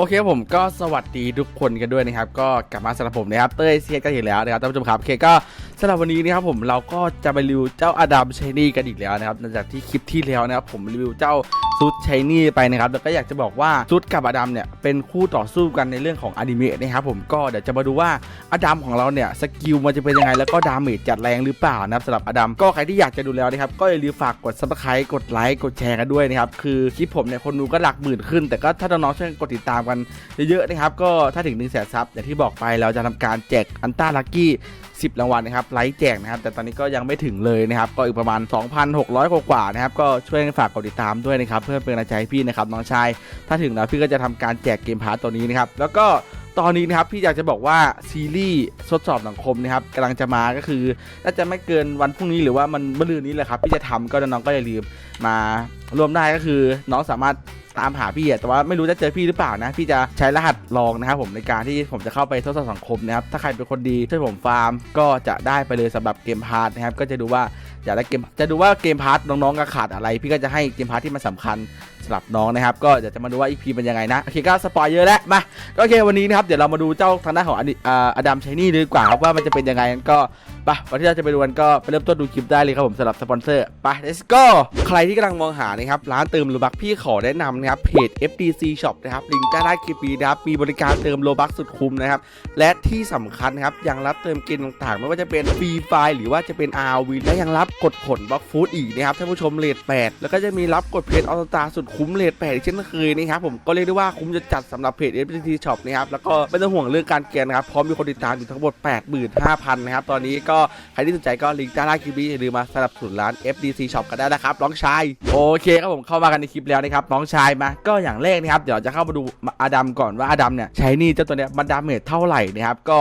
โอเคผมก็สวัสดีทุกคนกันด้วยนะครับ ก็กลับมาสำหรับผมนะครับเต้ยเซียกันอีกแล้วนะครับท่านผู้ชมครับโอเคก็สำหรับวันนี้นะครับผมเราก็จะไปรีวิวเจ้าอดัมเชนี่กันอีกแล้วนะครับหลังจากที่คลิปที่แล้วนะครับผมรีวิวเจ้า ซุดชนี่ไปนะครับแล้วก็อยากจะบอกว่าซุดกับอดัมเนี่ยเป็นคู่ต่อสู้กันในเรื่องของอนิเมะนะครับผมก็เดี๋ยวจะมาดูว่าอดัมของเราเนี่ยสกิลมันจะเป็นยังไงแล้วก็ดาเมจจัดแรงหรือเปล่านะครับสำหรับอดัมก็ใครที่อยากจะดูแล้วนะครับก็อย่าลืมฝากกด subscribe กดไลค์กดแชร์กันด้วยนะครับคือคลิปผมเนี่ยคนดูก็หลักหมื่นขึ้น แต่ก็ถ้าน้องๆช่วยกดติดตามกันเยอะๆนะครับก็ถ้าถึง1นึ่งแสนซับอย่างที่บอกไปเราจะทำการแจกอันต้าลัคกี้10รางวัลนะครับไลฟ์แจกนะครับแต่ตอนนี้ก็ยังไม่ถึงเลยนะครับก็อีกประมาณ 2,600 กว่าๆนะครับก็ช่วยฝากกดติดตามด้วยนะครับพื่อเป็นกำลังใจให้พี่นะครับน้องชาย ถ้าถึงแล้วพี่ก็จะทำการแจกเกมพาร์ตตัวนี้นะครับแล้วก็ตอนนี้นะครับพี่อยากจะบอกว่าซีรีส์ทดสอบสังคมนะครับกำลังจะมาก็คือน่าจะไม่เกินวันพรุ่งนี้หรือว่ามันเมื่อรืนนี้แหละครับพี่จะทำก็น้องก็อย่าลืมมาร่วมได้ก็คือน้องสามารถตามหาพี่อะแต่ว่าไม่รู้จะเจอพี่หรือเปล่านะพี่จะใช้รหัสลองนะครับผมในการที่ผมจะเข้าไปทดสอบสังคมนะครับถ้าใครเป็นคนดีช่วยผมฟาร์ม ก็จะได้ไปเลยสำหรับเกมพาร์ทนะครับก็จะดูว่าอยากได้เกมจะดูว่าเกมพาร์ทน้องๆก็ขาดอะไร พี่ก็จะให้เกมพาร์ทที่มันสำคัญสำหรับน้องนะครับก็เดี๋ยวจะมาดูว่าอีพีเป็นยังไงนะโอเคก็สปอยเยอะแล้วมาก็โอเควันนี้นะครับเดี๋ยวเรามาดูเจ้าทางด้านของออ,อดัมชัยนี่ดีกว่าครับว่ามันจะเป็นยังไงก็ ปก่อนที่เราจะไปดูกันก็ไปเริ่มต้นดูคลิปได้เลยครับผมสำหรับสปอนเซอร์ไป let's go ใครที่กำลังมองหานะครับร้านเติมโลบักพี่ขอแนะนำนะครับเพจ FDC Shop นะครับลิงก์ใต้ล่างคลิปนี้นะครับมีบริการเติมโลบักสุดคุ้มนะครับและที่สำคัญนะครับยังรับเติมเกมต่างๆ ไม่ว่าจะเป็นฟรีไฟหรือว่าจะเป็น RV และยังรับกดผลบล็อกฟูดอีกนะครับท่านผู้ชมเลท8แล้วก็จะมีรับกดเพจออสตาสุดคุ้มเลท8อีกเช่นเคยนะครับผมก็เรียกได้ว่าคุ้มจะจัดสำหรับเพจ FDC Shop นะครับแล้วก็ไม่ต้องห่วงเรื่องการเกณฑ์นะครับพร้อมมีคนติดตามอยู่ทั้งหมด85,000นะครับตอนนี้ก็ใครที่สนใจก็ลิงก์ใต้ล่างคลิปนี้อย่าลืมมาสนับสนุนร้าน FDC Shop กันได้นะครับน้องชายโอเคครับผมเข้ามากันในคลิปแล้วนะครับน้องชายมาก็อย่างแรกนะครับเดี๋ยวจะเข้ามาดูอดัมก่อนว่าอดัมเนี่ยใช้นี่เจ้าตัวเนี้ยมันดาเมจเท่าไหร่นะครับก็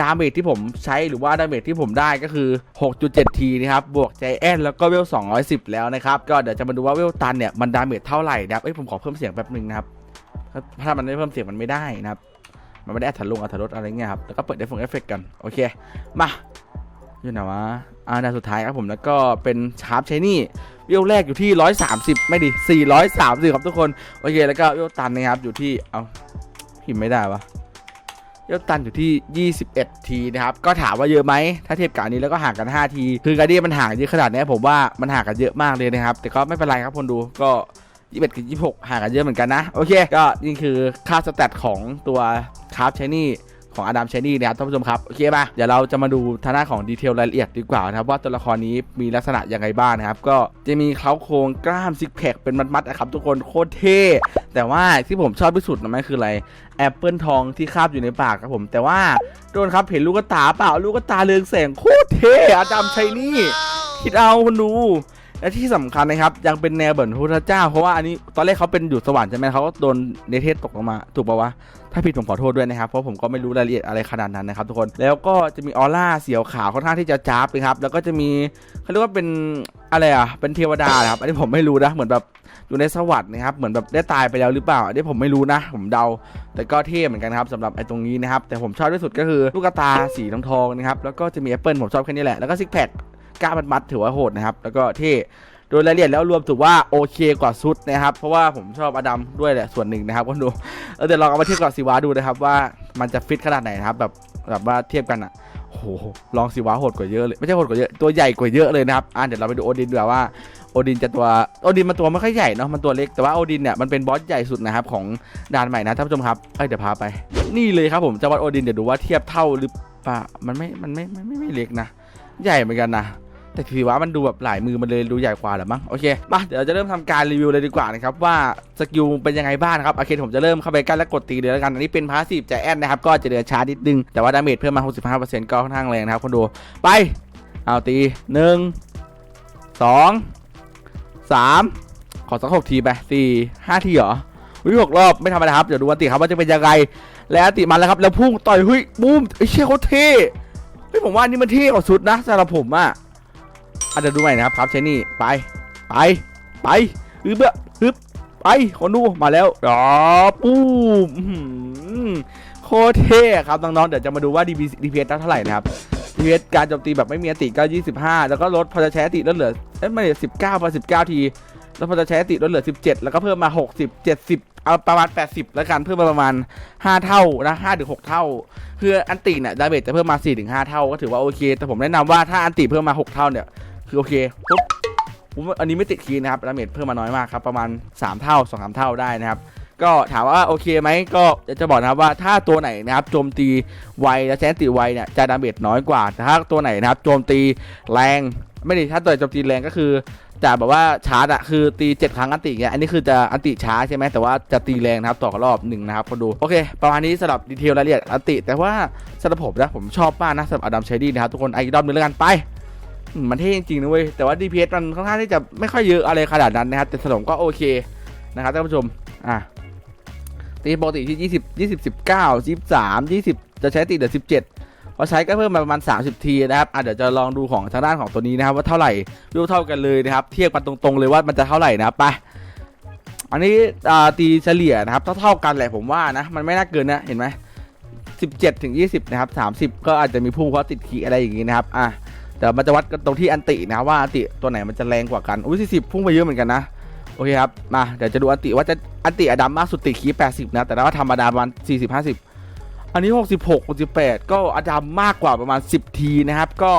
ดาเมจที่ผมใช้หรือว่าดาเมจที่ผมได้ก็คือ 6.7ทีนะครับบวกใจแอนแล้วก็เวล 210 แล้วนะครับก็เดี๋ยวจะมาดูว่าเวลตันเนี่ยมันดาเมจเท่าไหร่นะครับเอ้ยผมขอเพิ่มเสียงแป๊บนึงนะครับถ้ามันไม่เพิ่มเสียงมันไม่ได้นะครับมันไม่ได้อัถลงอัถรสอะไรเงี้ยครับแล้วก็เปิดเอฟเฟกต์เอฟเฟกต์กันโอเคมา อยู่ไหนวะอ่าดาวสุดท้ายครับผมแล้วก็เป็นชาร์ปใช้นี่วิวแรกอยู่ที่ 130 ไม่ดิ430 ครับทุกคน โอเค แล้วก็วิวตันนะครับ อยู่ที่ เอาพิมพ์ไม่ได้วะวิวตันอยู่ที่ 21 ทีนะครับ ก็ถามว่าเยอะไหม ถ้าเทียบกับอันนี้แล้วก็ห่างกัน 5 ที คือการที่มันห่างเยอะขนาดนี้ผมว่ามันห่างกันเยอะมากเลยนะครับ แต่ก็ไม่เป็นไรครับคนดูก็21กับ26ห่างกันเยอะเหมือนกันนะ โอเค ก็นี่คือค่าสแตทของตัวคาร์ฟชนี่ ของอดัมเชนี่นะครับท่านผู้ชมครับโอเคป่ะเดี๋ยวเราจะมาดูทางด้านของดีเทลรายละเอียดดีกว่านะครับว่าตัวละครนี้มีลักษณะยังไงบ้างนะครับก็จะมีเคล้าโครงกล้ามซิกแพคเป็นมัดๆนะครับทุกคนโคตรเท่แต่ว่าที่ผมชอบที่สุดนะมันคืออะไรแอปเปิลทองที่คาบอยู่ในปากครับผม แต่ว่าโดนครับเห็นลูกตาเปล่าลูกตาเรืองแสงโคตรเท่อดัมเชนี่คิดเอาคนดู และที่สำคัญนะครับยังเป็นแนวเหมือนพระพุทธเจ้า เพราะว่าอันนี้ตอนแรกเขาเป็นอยู่สวรรค์ใช่ไหมเขาก็โดนเนเธตกลงมาถูกปะวะถ้าผิดผมขอโทษด้วยนะครับเพราะผมก็ไม่รู้รายละเอียดอะไรขนาดนั้นนะครับทุกคนแล้วก็จะมีออร่าเสียวขาวค่อนข้างที่จะจ้าบนะครับแล้วก็จะมีเขาเรียกว่าเป็นอะไรอะเป็นเทวดานะครับอันนี้ผมไม่รู้นะเหมือนแบบอยู่ในสวรรค์นะครับเหมือนแบบได้ตายไปแล้วหรือเปล่าอันนี้ผมไม่รู้นะ ผมเดา แต่ก็เท่เหมือนกันครับสำหรับไอ้ตรงนี้นะครับแต่ผมชอบที่สุดก็คือลูกตาสีทองทองๆนะครับแล้วก็จะมีแอปเปิลผมชอบแค่นี้แหละแล้วก็ซิกแพค กล้ามัดถือว่าโหดนะครับ แล้วก็เท่โดยรายละเอียดแล้วรวมถือว่าโอเคกว่าซุดนะครับ เพราะว่าผมชอบอดัมด้วยแหละส่วนหนึ่งนะครับก็ดูเออเดี๋ยวลองเอามาเทียบกับสีวาดูนะครับว่ามันจะฟิตขนาดไหนนะครับแบบแบบว่าเทียบกันอะโหลองสีวาโหดกว่าเยอะเลยไม่ใช่โหดกว่าเยอะตัวใหญ่กว่าเยอะเลยนะครับอะเดี๋ยวเราไปดูโอดินดีกว่าว่าโอดินจะตัวโอดินมันตัวไม่ค่อยใหญ่เนาะมันตัวเล็กแต่ว่าโอดินเนี่ยมันเป็นบอสใหญ่สุดนะครับของด่านใหม่นะท่านผู้ชมครับเอ้ยเดี๋ยวพาไป นี่เลยครับผมจะวัดโอดินเดี๋ยวดูว่าเทียบเท่าหรือเปล่ามันไม่มันไม่มันไม่ไม่เล็กนะ ใหญ่เหมือนกันนะ แต่ถือว่ามันดูแบบหลายมือมันเลยดูใหญ่กว่าหรือมั้งโอเคมาเดี๋ยวเราจะเริ่มทำการรีวิวเลยดีกว่านะครับว่าสกิลเป็นยังไงบ้างนะครับโอเคผมจะเริ่มเข้าไปกล้และกดตีเลยแล้วกันอันนี้เป็นพาสซีฟใจแอนนะครับก็จะเดือช้านิดนึงแต่ว่าดาเมจเพิ่มมา 65%ก็ค่อนข้างแรงนะครับคนดูไปเอาตีหนึ่งสองสามขอสักหกทีไปสี่ห้าทีเหรอวิหกรอบไม่ธรรมดาครับ เดี๋ยวดูวันติครับว่าจะเป็นยังไง แล้วติมันแล้วครับ แล้วพุ่งต่อยเฮ้ยบูมไอ้เชี่ยเขาเท่เฮ้ยผมว่าอันนี้มันเท่กว่าสุดนะสำหรับผมอะ อาจจะดูใหม่นะครับครับเชนี่ไปไปไปฮึบอฮึบไปคนดูมาแล้วอ๋อปูมโคเท่ครับน้องๆเดี๋ยวจะมาดูว่า DP DPS ได้เท่าไหร่นะครับ DPS การโจมตีแบบไม่มีอติก็ 25 แล้วก็ลดพอจะใช้อติแล้วเหลือเอ้ยไม่19พอ19 ที แล้วพอจะใช้อันติลดเหลือ 17 แล้วก็เพิ่มมา 60 70 เอาประมาณ 80 แล้วกันเพิ่มมาประมาณ 5 เท่านะ5ถึง6เท่า คืออันติเนี่ยดาเมจจะเพิ่มมา4ถึง5เท่าก็ถือว่าโอเค แต่ผมแนะนำว่าถ้าอันติเพิ่มมา 6 เท่าเนี่ย คือโอเคปุ๊บผมอันนี้ไม่ติดคีย์นะครับดาเมจเพิ่มมาน้อยมากครับ ประมาณ 3 เท่า2 3เท่าได้นะครับ ก็ถามว่าโอเคไหมก็จะบอกนะครับว่าถ้าตัวไหนนะครับโจมตีไวและแซนติไวเนี่ยจะดาเมจน้อยกว่าแต่ถ้าตัวไหนนะครับโจมตีแรงไม่ได้ถ้าตัวไหนโจมตีแรงก็คือจะแบบว่าชาร์จอะคือตีเจ็ดครั้งอันติเงี้ยอันนี้คือจะอันติช้าใช่ไหมแต่ว่าจะตีแรงนะครับต่อรอบหนึ่งนะครับคนดูโอเค ประมาณนี้สำหรับดีเทลรายละเอียดอันติ แต่ว่าสำหรับผมนะผมชอบมากนะสำหรับอดัมเชดี้นะครับทุกคนไอ้รอบนึงแล้วกันไป มันเท่จริงๆนะเว้ยแต่ว่า DPS มันค่อนข้างที่จะไม่ค่อยเยอะอะไรขนาดนั้นนะครับ แต่สนมก็โอเคนะครับท่านผู้ชมอะตีปกติที่ 20 20 19 23 20 จะใช้ตีเดือ17พอใช้ก็เพิ่มมาประมาณ 30 ทีนะครับอะเดี๋ยวจะลองดูของทางด้านของตัวนี้นะครับว่าเท่าไหร่ดูเท่ากันเลยนะครับ เทียบกันตรงๆเลยว่ามันจะเท่าไหร่นะครับไปอันนี้ตีเฉลี่ยนะครับเท่าๆกันแหละผมว่านะมันไม่น่าเกินนะเห็นไหม17ถึง20นะครับ30 ก็อาจจะมีพุ่งเพราะติดขีอะไรอย่างงี้นะครับอะ แต่มันจะวัดกันตรงที่อันตินะว่าอันติตัวไหนมันจะแรงกว่ากันอุ้ย40พุ่งไปเยอะเหมือนกันนะโอเคครับมาเดี๋ยวจะดูอันติว่าจะอันติอดัมมากสุดติดขี80นะแต่ว่าธรรมดาประมาณ40 50อันนี้66 68ก็อดัมมากกว่าประมาณ10ทีนะครับก็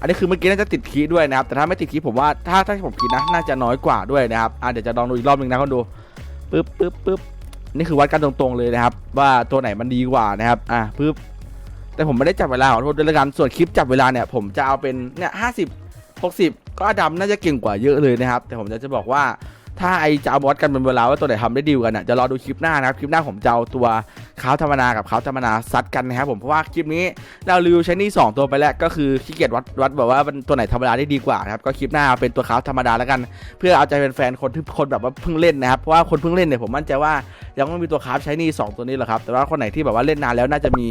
อันนี้คือเมื่อกี้น่าจะติดคีด้วยนะครับ แต่ถ้าไม่ติดคีผมว่าถ้าถ้าผมคิดนะน่าจะน้อยกว่าด้วยนะครับอะเดี๋ยวจะลองดูอีกรอบหนึ่งนะคนดูปึ๊บปึ๊บปึ๊บนี่คือวัดกันตรงๆเลยนะครับ ว่าตัวไหนมันดีกว่านะครับอะปึ๊บ แต่ผมไม่ได้จับเวลาขอโทษด้วยละกันส่วนคลิปจับเวลาเนี่ยผมจะเอาเป็นเนี่ยห้าสิบหกสิบก็อดัมน่าจะเก่งกว่าเยอะเลยนะครับ แต่ผมจะจะบอกว่าถ้าไอจะเอาบอสกันเป็นเวลาว่าตัวไหนทำได้ดีกันอะจะรอดูคลิปหน้านะครับ คลิปหน้าผมจะเอาตัว ค้าวธรรมนากับค้าวธรรมนาซัดกันนะครับผมเพราะว่าคลิปนี้เรารีวิวใช้นี่สองตัวไปแล้วก็คือขี้เกียจวัดวัดแบบว่าตัวไหนธรรมดาได้ดีกว่านะครับก็คลิปหน้าเป็นตัวค้าวธรรมดาแล้วกัน เพื่อเอาใจแฟนๆคนที่คนแบบว่าเพิ่งเล่นนะครับเพราะว่าคนเพิ่งเล่นเนี่ยผมมั่นใจว่ายังไม่มีตัวค้าวใช้นี่สองตัวนี้หรอกครับแต่ว่าคนไหนที่แบบว่าเล่นนานแล้วน่าจะมี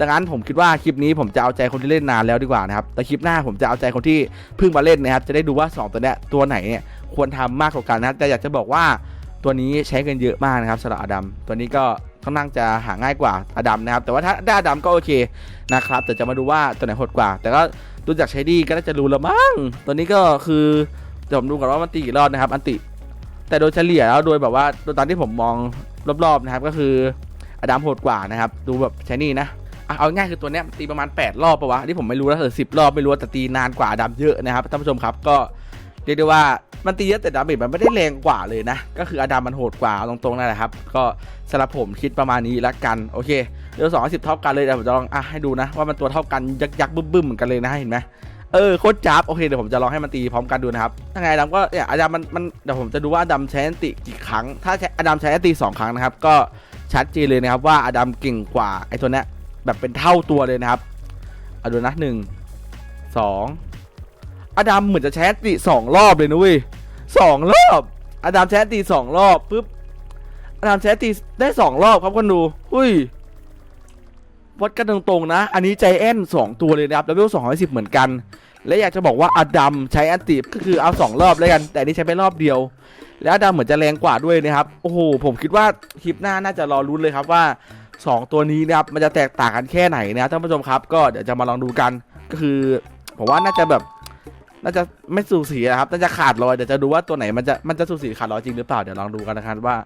ดังนั้นผมคิดว่าคลิปนี้ผมจะเอาใจคนที่เล่นนานแล้วดีกว่านะครับแต่คลิปหน้าผมจะเอาใจคนที่เพิ่งมาเล่นนะครับจะได้ดูว่า 2 ตัวเนี้ยตัวไหนเนี่ยควรทำมากกว่ากันนะครับแต่อยากจะบอกว่าตัวนี้ใช้เงินเยอะมากนะครับสำหรับอดัมตัวนี้ก็ ค่อนข้างจะหาง่ายกว่าอดัมนะครับ แต่ว่าถ้าได้อดัมก็โอเคนะครับแต่จะมาดูว่าตัวไหนโหดกว่า แต่ก็ดูจากใช้ดีก็น่าจะรู้แล้วมั้งตัวนี้ก็คือเดี๋ยวผมดูก่อนว่ามันตีกี่รอบนะครับ อันติ แต่โดยเฉลี่ยแล้วโดยแบบว่าโดยตามที่ผมมองรอบๆนะครับ ก็คืออดัมโหดกว่านะครับ ดูแบบใช้นี่นะเอาง่ายคือตัวเนี้ยตีประมาณ 8 รอบปะวะอันนี่ผมไม่รู้นะเออสิรอบไม่รู้แต่ตีนานกว่าดำเยอะนะครับท่านผู้ชมครับก็ เรียกได้ว่ามันตีเยอะแต่ดาเมจมันไม่ได้แรงกว่าเลยนะ ก็คืออดัมมันโหดกว่าตรงๆนั่นแหละครับ ก็สำหรับผมคิดประมาณนี้ละกัน โอเคเดี๋ยวสองสิบเท่ากันเลยเดี๋ยวผมจะลองอะให้ดูนะ ว่ามันตัวเท่ากันยักยักๆบึ้มๆเหมือนกันเลยนะเห็นไหมเออโคตรจับโอเคเดี๋ยวผมจะลองให้มันตีพร้อมกันดูนะครับถ้าไงดัมก็เนี่ยอดัมมันมันเดี๋ยวผมจะดูว่าอดัมใช้อันติกี่ครั้ง ถ้าใช้อดัมใช้อันติสองครั้งนะครับ ก็ชัดเจนเลยนะครับว่าอดัมเก่งกว่าไอ้ตัวเนี้ยแบบเป็นเท่าตัวเลยนะครับเอาดูนะหนึ่งสอง อดัมเหมือนจะแชนติสองรอบเลยนะเว้ยสองรอบ อดัมแชนติสองรอบปุ๊บ อดัมแชนติได้สองรอบครับคนดูหุ้ยวัดกันตรงๆนะ อันนี้ใจแอนสองตัวเลยนะครับเลเวลสองร้อยสิบเหมือนกัน และอยากจะบอกว่าอดัมใช้อันติก็คือเอาสองรอบแล้วกัน แต่นนี้ใช้ไปรอบเดียว แล้วอดัมเหมือนจะแรงกว่าด้วยนะครับ โอ้โห ผมคิดว่าคลิปหน้าน่าจะรอรุ้นเลยครับว่าสองตัวนี้นะครับมันจะแตกต่างกันแค่ไหนนะครับท่านผู้ชมครับ ก็เดี๋ยวจะมาลองดูกันก็คือผมว่าน่าจะแบบ น่าจะไม่สูสีนะครับน่าจะขาดลอยเดี๋ยวจะดูว่าตัวไหนมันจะมันจะสูสีขาดลอยจริงหรือเปล่าเดี๋ยวลองดูกันนะครับว่า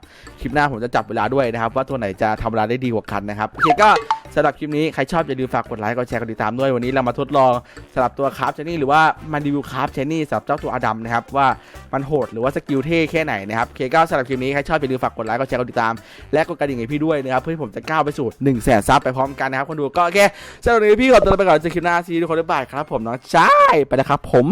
คลิปหน้าผมจะจับเวลาด้วยนะครับ ว่าตัวไหนจะทำเวลาได้ดีกว่ากันนะครับโอเคก็สำหรับคลิปนี้ใครชอบอย่าลืมฝากกดไลค์กดแชร์กดติดตามด้วยวันนี้เรามาทดลองสำหรับตัวคราฟเชนี่หรือว่ามารีวิวคราฟเชนี่สำหรับเจ้าตัวอดัมนะครับว่ามันโหดหรือว่าสกิลเท่แค่ไหนนะครับเคก็สำหรับคลิปนี้ใครชอบอย่าลืมฝากกดไลค์กดแชร์กดติดตาม และกดกระดิ่งให้พี่ด้วยนะครับเพื่อที่ผมจะก้าวไปสู่1นึ่งแสนซับไปพร้อมกันนะครับคนดูก็โอเคสำหรับวันนี้พี่ขอตัวไปก่อนเจอคลิปหน้าซีทุกคนบ๊ายบายครับผมน้องชายไปนะครับผม